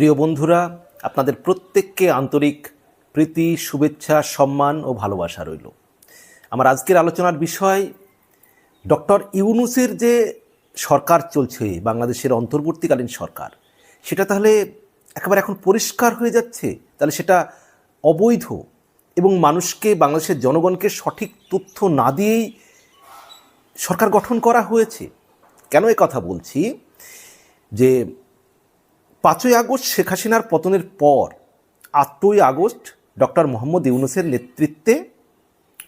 প্রিয় বন্ধুরা, আপনাদের প্রত্যেককে আন্তরিক প্রীতি, শুভেচ্ছা, সম্মান ও ভালোবাসা রইল। আমার আজকের আলোচনার বিষয়, ডক্টর ইউনুসের যে সরকার চলছে, বাংলাদেশের অন্তর্বর্তীকালীন সরকার, সেটা তাহলে একেবারে এখন পরিষ্কার হয়ে যাচ্ছে? তাহলে সেটা অবৈধ এবং মানুষকে, বাংলাদেশের জনগণকে সঠিক তথ্য না দিয়েই সরকার গঠন করা হয়েছে? কেন এ কথা বলছি? যে পাঁচই আগস্ট শেখ হাসিনার পতনের পর, আটই আগস্ট ডক্টর মোহাম্মদ ইউনুসের নেতৃত্বে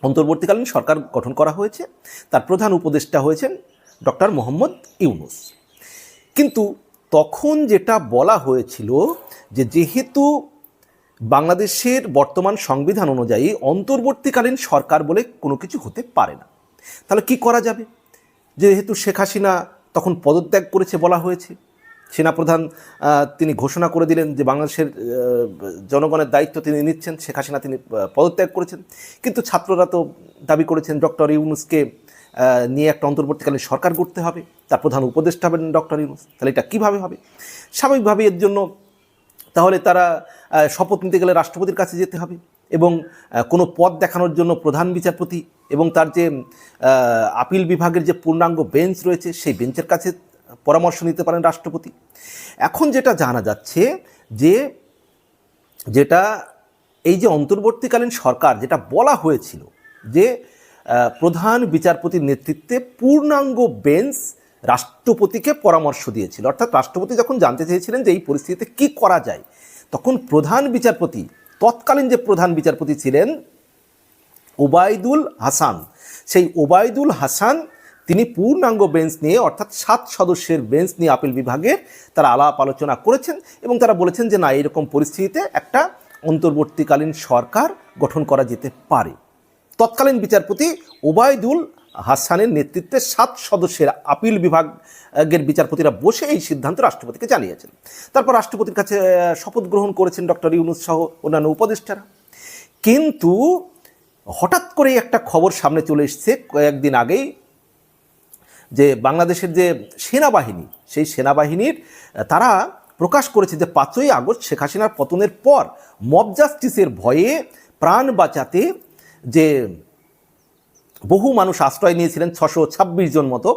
অন্তর্বর্তীকালীন সরকার গঠন করা হয়েছে। তার প্রধান উপদেষ্টা হয়েছেন ডক্টর মোহাম্মদ ইউনুস। কিন্তু তখন যেটা বলা হয়েছিল যে যেহেতু বাংলাদেশের বর্তমান সংবিধান অনুযায়ী অন্তর্বর্তীকালীন সরকার বলে কোনো কিছু হতে পারে না, তাহলে কি করা যাবে? যেহেতু শেখ হাসিনা তখন পদত্যাগ করেছে বলা হয়েছে সেনাপ্রধান তিনি ঘোষণা করে দিলেন যে বাংলাদেশের জনগণের দায়িত্ব তিনি নিচ্ছেন, শেখ হাসিনা তিনি পদত্যাগ করেছেন। কিন্তু ছাত্ররা তো দাবি করেছেন, ডক্টর ইউনুসকে নিয়ে একটা অন্তর্বর্তীকালীন সরকার করতে হবে। তার প্রধান উপদেষ্টা হবেন ডক্টর ইউনুস। তাহলে এটা কীভাবে হবে? স্বাভাবিকভাবে এর জন্য তাহলে তারা শপথ নিতে গেলে রাষ্ট্রপতির কাছে যেতে হবে এবং কোনো পদ দেখানোর জন্য প্রধান বিচারপতি এবং তার যে আপিল বিভাগের যে পূর্ণাঙ্গ বেঞ্চ রয়েছে, সেই বেঞ্চের কাছে পরামর্শ নিতে পারেন রাষ্ট্রপতি। এখন যেটা জানা যাচ্ছে যে, যেটা এই যে অন্তর্বর্তীকালীন সরকার যেটা বলা হয়েছিল যে প্রধান বিচারপতির নেতৃত্বে পূর্ণাঙ্গ বেঞ্চ রাষ্ট্রপতিকে পরামর্শ দিয়েছিল। অর্থাৎ রাষ্ট্রপতি যখন জানতে চেয়েছিলেন যে এই পরিস্থিতিতে কি করা যায়, তখন প্রধান বিচারপতি, তৎকালীন যে প্রধান বিচারপতি ছিলেন ওবায়দুল হাসান, সেই ওবায়দুল হাসান তিনি পূর্ণাঙ্গ বেঞ্চ নিয়ে, অর্থাৎ সাত সদস্যের বেঞ্চ নিয়ে আপিল বিভাগের তারা আলাপ আলোচনা করেছেন এবং তারা বলেছেন যে না এরকম পরিস্থিতিতে একটা অন্তর্বর্তীকালীন সরকার গঠন করা যেতে পারে। তৎকালীন বিচারপতি ওবায়দুল হাসানের নেতৃত্বে সাত সদস্যের আপিল বিভাগের বিচারপতিরা বসে এই সিদ্ধান্ত রাষ্ট্রপতিকে জানিয়েছেন। তারপর রাষ্ট্রপতির কাছে শপথ গ্রহণ করেছেন ডক্টর ইউনুস সহ অন্যান্য উপদেষ্টারা। কিন্তু হঠাৎ করেই একটা খবর সামনে চলে এসছে, কয়েকদিন আগেই যে বাংলাদেশের যে সেনাবাহিনী, সেই সেনাবাহিনীর তারা প্রকাশ করেছে যে পাঁচই আগস্ট শেখ হাসিনার পতনের পর মব জাস্টিসের ভয়ে প্রাণ বাঁচাতে যে বহু মানুষ আশ্রয় নিয়েছিলেন ছশো ছাব্বিশ জন মতো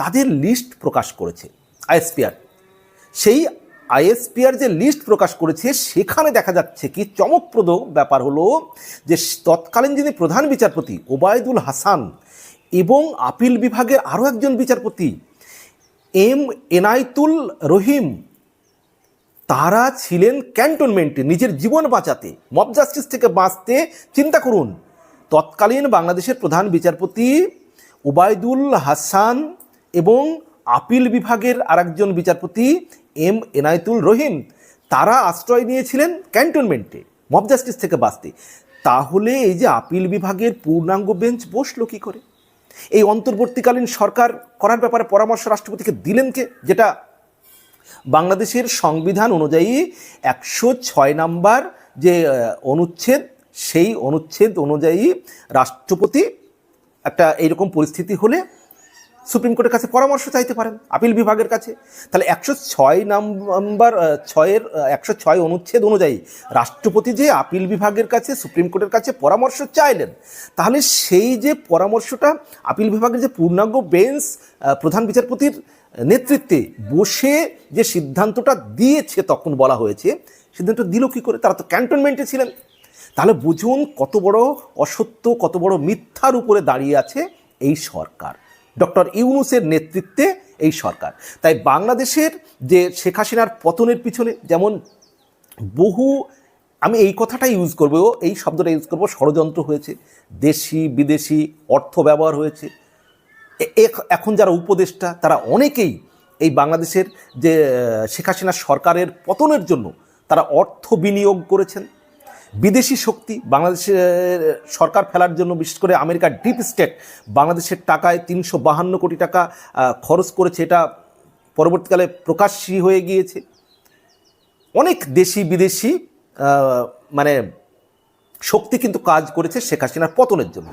তাদের লিস্ট প্রকাশ করেছে আইএসপিআর। সেই আইএসপিআর যে লিস্ট প্রকাশ করেছে, সেখানে দেখা যাচ্ছে কি চমকপ্রদ ব্যাপার হলো যে তৎকালীন যিনি প্রধান বিচারপতি ওবায়দুল হাসান এবং আপিল বিভাগের আরও একজন বিচারপতি, এম এনায়তুল রহিম। তারা ছিলেন ক্যান্টনমেন্টে নিজের জীবন বাঁচাতে, মব জাস্টিস থেকে বাঁচতে চিন্তা করুন। তৎকালীন বাংলাদেশের প্রধান বিচারপতি ওবায়দুল হাসান এবং আপিল বিভাগের আরেকজন বিচারপতি এম এনায়েতুল রহিম, তারা আশ্রয় নিয়েছিলেন ক্যান্টনমেন্টে, মব জাস্টিস থেকে বাঁচতে। তাহলে এই যে আপিল বিভাগের পূর্ণাঙ্গ বেঞ্চ বসল কী করে? এই অন্তর্বর্তীকালীন সরকার করার ব্যাপারে পরামর্শ রাষ্ট্রপতিকে দিলেন কে? যেটা বাংলাদেশের সংবিধান অনুযায়ী একশো ছয় নাম্বার যে অনুচ্ছেদ, সেই অনুচ্ছেদ অনুযায়ী রাষ্ট্রপতি একটা এইরকম পরিস্থিতি হলে সুপ্রিম কোর্টের কাছে পরামর্শ চাইতে পারেন, আপিল বিভাগের কাছে। তাহলে একশো ছয় নাম্বার ছয়ের একশো ছয় অনুচ্ছেদ অনুযায়ী রাষ্ট্রপতি যে আপিল বিভাগের কাছে, সুপ্রিম কোর্টের কাছে পরামর্শ চাইলেন, তাহলে সেই যে পরামর্শটা, আপিল বিভাগের যে পূর্ণাঙ্গ বেঞ্চ প্রধান বিচারপতির নেতৃত্বে বসে যে সিদ্ধান্তটা দিয়েছে তখন বলা হয়েছে, সিদ্ধান্ত দিল কি করে? তারা তো ক্যান্টনমেন্টে ছিলেন। তাহলে বুঝুন কত বড় অসত্য, কত বড় মিথ্যার উপরে দাঁড়িয়ে আছে এই সরকার। ডক্টর ইউনুসের নেতৃত্বে এই সরকার। তাই বাংলাদেশের যে শেখ হাসিনার পতনের পিছনে যেমন বহু আমি এই কথাটা ইউজ করব, এই শব্দটা ইউজ করব, ষড়যন্ত্র হয়েছে, দেশি, বিদেশি, অর্থ ব্যবহার হয়েছে। এখন যারা উপদেষ্টা, তারা অনেকেই এই বাংলাদেশের যে শেখ হাসিনা সরকারের পতনের জন্য তারা অর্থ বিনিয়োগ করেছেন। বিদেশি শক্তি বাংলাদেশের সরকার ফেলার জন্য, বিশেষ করে আমেরিকার ডিপ স্টেট বাংলাদেশের টাকায় তিনশো বাহান্ন কোটি টাকা খরচ করেছে। এটা পরবর্তীকালে প্রকাশ্যী হয়ে গিয়েছে। অনেক দেশি বিদেশি মানে শক্তি কিন্তু কাজ করেছে শেখ হাসিনার পতনের জন্য।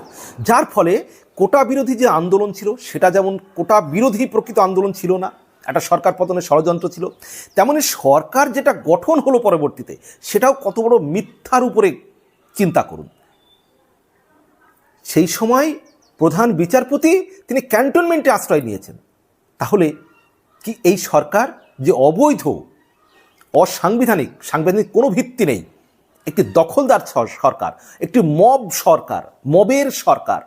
যার ফলে কোটা বিরোধী যে আন্দোলন ছিল, সেটা যেমন কোটা বিরোধী প্রকৃত আন্দোলন ছিল না একটা সরকার পতনের ষড়যন্ত্র ছিল। তেমনি সরকার যেটা গঠন হলো পরবর্তীতে, সেটাও কত বড় মিথ্যার উপরে চিন্তা করুন। সেই সময় প্রধান বিচারপতি তিনি ক্যান্টনমেন্টে আশ্রয় নিয়েছেন। তাহলে কি এই সরকার যে অবৈধ, অসাংবিধানিক, সাংবিধানিক কোনো ভিত্তি নেই, একটি দখলদার সরকার, একটি মব সরকার, মবের সরকার,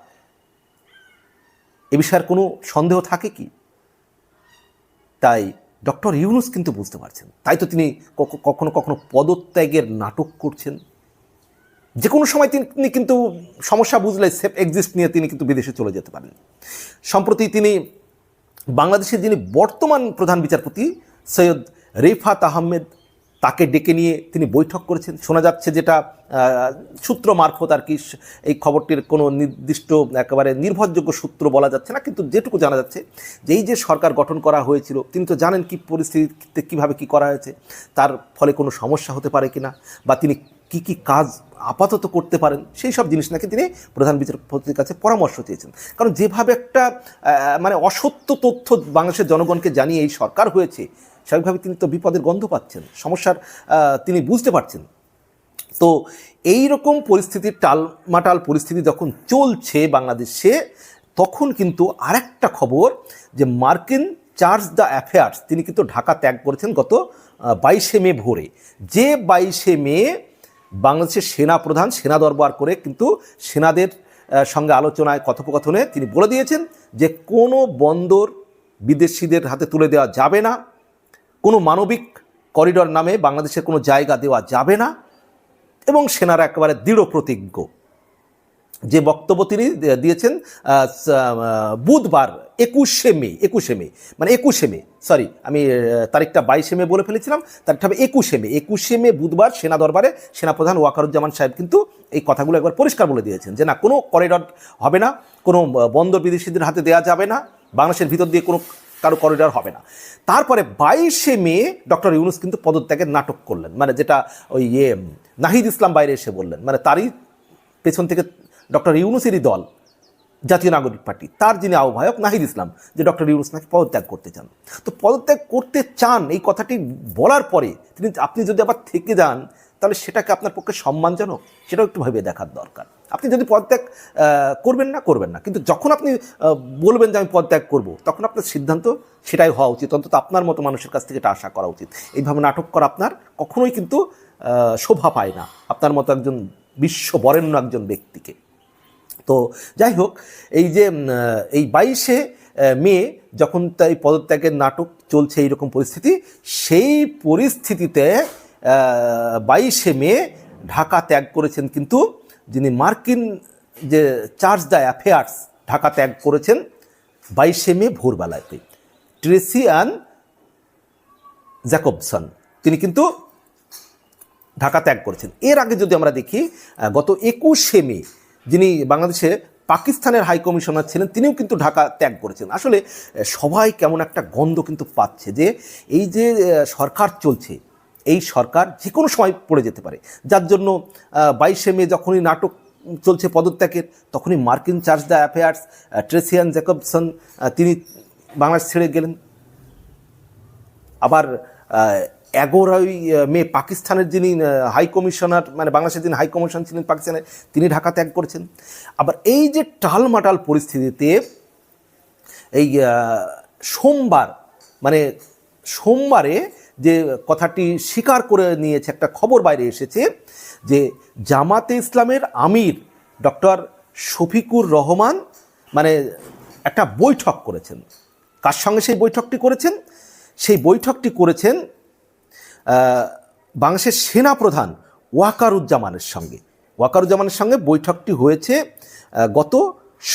এ বিষয়ের কোনো সন্দেহ থাকে কি? তাই ডক্টর ইউনুস কিন্তু বুঝতে পারছেন। তাই তো তিনি কখনো কখনো পদত্যাগের নাটক করছেন। যে কোনো সময় তিনি কিন্তু সমস্যা বুঝলে সেফ এক্সিস্ট নিয়ে তিনি কিন্তু বিদেশে চলে যেতে পারেন। সম্প্রতি তিনি বাংলাদেশের যিনি বর্তমান প্রধান বিচারপতি সৈয়দ রেফাত আহমেদ তাকে ডেকে নিয়ে তিনি বৈঠক করেছেন। শোনা যাচ্ছে যেটা সূত্র মারফত আর কি এই খবরটির কোনো নির্দিষ্ট একেবারে নির্ভরযোগ্য সূত্র বলা যাচ্ছে না, কিন্তু যেটুকু জানা যাচ্ছে যেই যে সরকার গঠন করা হয়েছিল, তিনি তো জানেন কি পরিস্থিতিতে কীভাবে কি করা হয়েছে, তার ফলে কোনো সমস্যা হতে পারে কিনা বা তিনি কি কি কাজ আপাতত করতে পারেন, সেই সব জিনিস নাকি তিনি প্রধান বিচারপতির কাছে পরামর্শ চেয়েছেন। কারণ যেভাবে একটা মানে অসত্য তথ্য বাংলাদেশের জনগণকে জানিয়ে এই সরকার হয়েছে স্বাভাবিকভাবে তিনি তো বিপদের গন্ধ পাচ্ছেন, সমস্যার তিনি বুঝতে পারছেন। তো এই রকম পরিস্থিতির টালমাটাল পরিস্থিতি যখন চলছে বাংলাদেশে, তখন কিন্তু আরেকটা খবর যে মার্কিন চার্জ দ্য অ্যাফেয়ার্স, তিনি কিন্তু ঢাকা ত্যাগ করেছেন গত বাইশে মে ভোরে। যে বাইশে মে বাংলাদেশের সেনা প্রধান সেনা দরবার করে কিন্তু সেনাদের সঙ্গে আলোচনায়, কথোপকথনে তিনি বলে দিয়েছেন যে কোনো বন্দর বিদেশিদের হাতে তুলে দেওয়া যাবে না। মানবিক করিডর নামে বাংলাদেশের কোনো জায়গা দেওয়া যাবে না এবং সেনারা একেবারে দৃঢ় প্রতিজ্ঞ। যে বক্তব্য তিনি দিয়েছেন বুধবার একুশে মে একুশে মে মানে একুশে মে সরি আমি তারিখটা বাইশে মে বলে ফেলেছিলাম, তারিখটা হবে একুশে মে একুশে মে বুধবার সেনা দরবারে সেনাপ্রধান ওয়াকারুজ্জামান সাহেব কিন্তু এই কথাগুলো একবার পরিষ্কার বলে দিয়েছেন যে না, কোনো করিডর হবে না, কোনো বন্দর বিদেশিদের হাতে দেওয়া যাবে না, বাংলাদেশের ভিতর দিয়ে কোনো কারও করিডর হবে না। তারপরে বাইশে মে ডক্টর ইউনুস কিন্তু পদত্যাগের নাটক করলেন। মানে যেটা ওই ইয়ে নাহিদ ইসলাম বাইরে এসে বললেন। মানে তারই পেছন থেকে ডক্টর ইউনুসেরই দল, জাতীয় নাগরিক পার্টি, তার যিনি আহ্বায়ক নাহিদ ইসলাম, যে ডক্টর ইউনুস নাকি পদত্যাগ করতে চান। তো পদত্যাগ করতে চান, এই কথাটি বলার পরে তিনি, আপনি যদি আবার থেকে যান, তাহলে সেটাকে আপনার পক্ষে সম্মানজনক, সেটাও একটু ভেবে দেখার দরকার। আপনি যদি পদত্যাগ করবেন না করবেন না। কিন্তু যখন আপনি বলবেন যে আমি পদত্যাগ করব, তখন আপনার সিদ্ধান্ত সেটাই হওয়া উচিত। অন্তত আপনার মতো মানুষের কাছ থেকে এটা আশা করা উচিত। এইভাবে নাটক করা আপনার কখনোই কিন্তু শোভা পায় না। আপনার মতো একজন বিশ্ব বরেণ্য একজন ব্যক্তিকে। তো যাই হোক, এই যে এই বাইশে মে যখন তাই পদত্যাগের নাটক চলছে এইরকম পরিস্থিতি, সেই পরিস্থিতিতে বাইশে মে ঢাকা ত্যাগ করেছেন কিন্তু যিনি মার্কিন যে চার্জ দ্য অ্যাফেয়ার্স ঢাকা ত্যাগ করেছেন, বাইশে মে ভোরবেলাতে ট্রেসি অ্যান জ্যাকবসন। তিনি কিন্তু ঢাকা ত্যাগ করেছেন। এর আগে যদি আমরা দেখি গত একুশে মে যিনি বাংলাদেশে পাকিস্তানের হাই কমিশনার ছিলেন, তিনিও কিন্তু ঢাকা ত্যাগ করেছেন। আসলে সবাই কেমন একটা গন্ধ কিন্তু পাচ্ছে যে, এই যে সরকার চলছে এই সরকার যে কোনো সময় পড়ে যেতে পারে। যার জন্য বাইশে মে যখনই নাটক চলছে পদত্যাগের, তখনই মার্কিন chargé d'affaires Tracey Ann Jacobson তিনি বাংলাদেশ ছেড়ে গেলেন। আবার এগারোই মে পাকিস্তানের যিনি হাই কমিশনার মানে বাংলাদেশের যিনি হাই কমিশন ছিলেন পাকিস্তানের তিনি ঢাকা ত্যাগ করেছেন। আবার এই যে টালমাটাল পরিস্থিতিতে এই সোমবার মানে সোমবারে যে কথাটি স্বীকার করে নিয়েছে, একটা খবর বাইরে এসেছে যে জামাতে ইসলামের আমির ডক্টর শফিকুর রহমান মানে একটা বৈঠক করেছেন। কার সঙ্গে সেই বৈঠকটি করেছেন? সেই বৈঠকটি করেছেন বাংলাদেশের সেনাপ্রধান ওয়াকারুজ্জামানের সঙ্গে। ওয়াকারুজ্জামানের সঙ্গে বৈঠকটি হয়েছে গত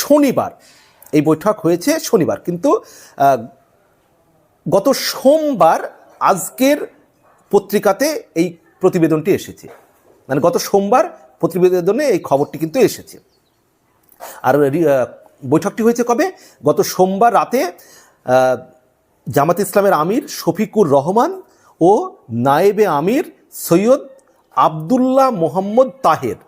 শনিবার। এই বৈঠক হয়েছে শনিবার, কিন্তু গত সোমবার আজকের পত্রিকাতে এই প্রতিবেদনটি এসেছে। মানে গত সোমবার প্রতিবেদনে এই খবরটি কিন্তু এসেছে। আর বৈঠকটি হয়েছে কবে? গত সোমবার রাতে জামাত ইসলামের আমির শফিকুর রহমান ও নায়েবে আমির সৈয়দ আবদুল্লাহ মোহাম্মদ তাহের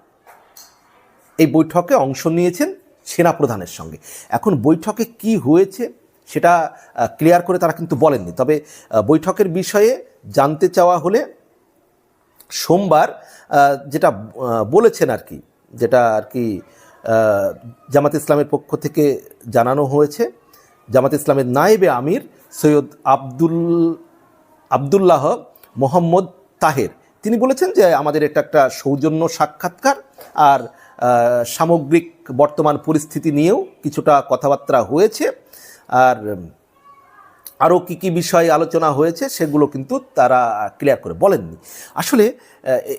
এই বৈঠকে অংশ নিয়েছেন সেনাপ্রধানের সঙ্গে। এখন বৈঠকে কি হয়েছে? সেটা ক্লিয়ার করে তারা কিন্তু বলেননি। তবে বৈঠকের বিষয়ে জানতে চাওয়া হলে সোমবার যেটা বলেছেন আর কি, যেটা আর কি জামাত ইসলামের পক্ষ থেকে জানানো হয়েছে, জামাত ইসলামের নায়েবে আমির সৈয়দ আব্দুল, আবদুল্লাহ মোহাম্মদ তাহের। তিনি বলেছেন যে আমাদের এটা একটা সৌজন্য সাক্ষাৎকার আর সামগ্রিক বর্তমান পরিস্থিতি নিয়েও কিছুটা কথাবার্তা হয়েছে। আর আরও কী কী বিষয়ে আলোচনা হয়েছে সেগুলো কিন্তু তারা ক্লিয়ার করে বলেননি। আসলে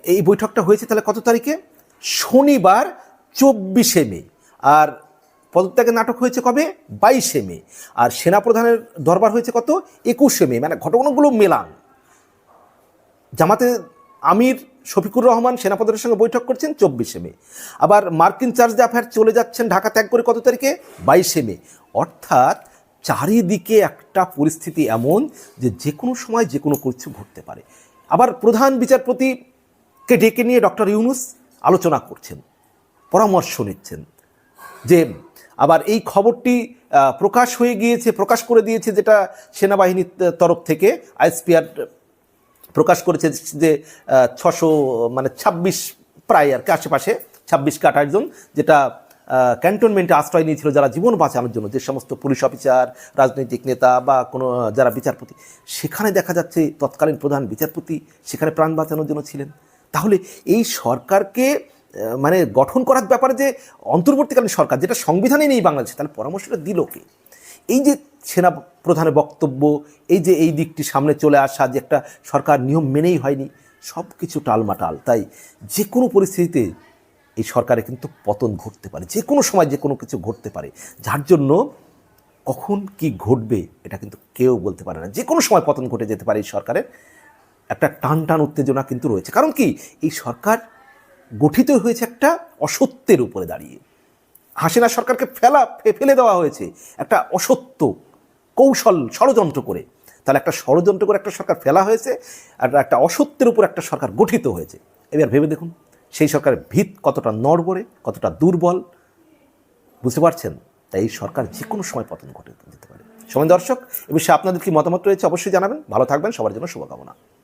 এই বৈঠকটা হয়েছে তাহলে কত তারিখে? শনিবার চব্বিশে মে। আর পদত্যাগের নাটক হয়েছে কবে? বাইশে মে। আর সেনাপ্রধানের দরবার হয়েছে কত? একুশে মে। মানে ঘটনাগুলো মেলান। জামাতে আমির শফিকুর রহমান সেনাপতির সঙ্গে বৈঠক করছেন চব্বিশে মে। আবার মার্কিন চার্জ অ্যাফেয়ার চলে যাচ্ছেন ঢাকা ত্যাগ করে কত তারিখে? বাইশে মে। অর্থাৎ চারিদিকে একটা পরিস্থিতি এমন যে যে কোনো সময় যে কোনো কিছু ঘটতে পারে। আবার প্রধান বিচারপতিকে ডেকে নিয়ে ডক্টর ইউনুস আলোচনা করছেন, পরামর্শ নিচ্ছেন যে আবার এই খবরটি প্রকাশ হয়ে গিয়েছে, প্রকাশ করে দিয়েছে যেটা সেনাবাহিনীর তরফ থেকে, আইএসপিআর প্রকাশ করেছে যে ছশো মানে ছাব্বিশ প্রায় আর কি, আশেপাশে ছাব্বিশ কে আঠাশ জন যেটা ক্যান্টনমেন্টে আশ্রয় নিয়েছিল যারা জীবন বাঁচানোর জন্য, যে সমস্ত পুলিশ অফিসার রাজনৈতিক নেতা বা কোনো, যারা বিচারপতি, সেখানে দেখা যাচ্ছে তৎকালীন প্রধান বিচারপতি সেখানে প্রাণ বাঁচানোর জন্য ছিলেন। তাহলে এই সরকারকে মানে গঠন করার ব্যাপারে যে অন্তর্বর্তীকালীন সরকার, যেটা সংবিধানে নেই বাংলাদেশে, তাহলে পরামর্শটা দিল কে? এই যে সেনা প্রধানের বক্তব্য, এই যে এই দিকটি সামনে চলে আসা, যে একটা সরকার নিয়ম মেনেই হয়নি সব কিছু টালমাটাল। তাই যে কোনো পরিস্থিতিতে এই সরকারে কিন্তু পতন ঘটতে পারে, যে কোনো সময় যে কোনো কিছু ঘটতে পারে। যার জন্য কখন কি ঘটবে এটা কিন্তু কেউ বলতে পারে না। যে কোনো সময় পতন ঘটে যেতে পারে এই সরকারের। একটা টান টান উত্তেজনা কিন্তু রয়েছে। কারণ কি? এই সরকার গঠিত হয়েছে একটা অসত্যের উপরে দাঁড়িয়ে। হাসিনা সরকারকে ফেলা ফেলে দেওয়া হয়েছে একটা অসত্য কৌশল, ষড়যন্ত্র করে। তাহলে একটা ষড়যন্ত্র করে একটা সরকার ফেলা হয়েছে আর একটা অসত্যের উপর একটা সরকার গঠিত হয়েছে। এবার ভেবে দেখুন। সেই সরকারের ভিত কতটা নড়বড়ে, কতটা দুর্বল, বুঝতে পারছেন? তাই এই সরকার যে কোনো সময় পতন ঘটে দিতে পারে। সময় দর্শক, এ বিষয়ে আপনাদের কি মতামত রয়েছে অবশ্যই জানাবেন। ভালো থাকবেন, সবার জন্য শুভকামনা।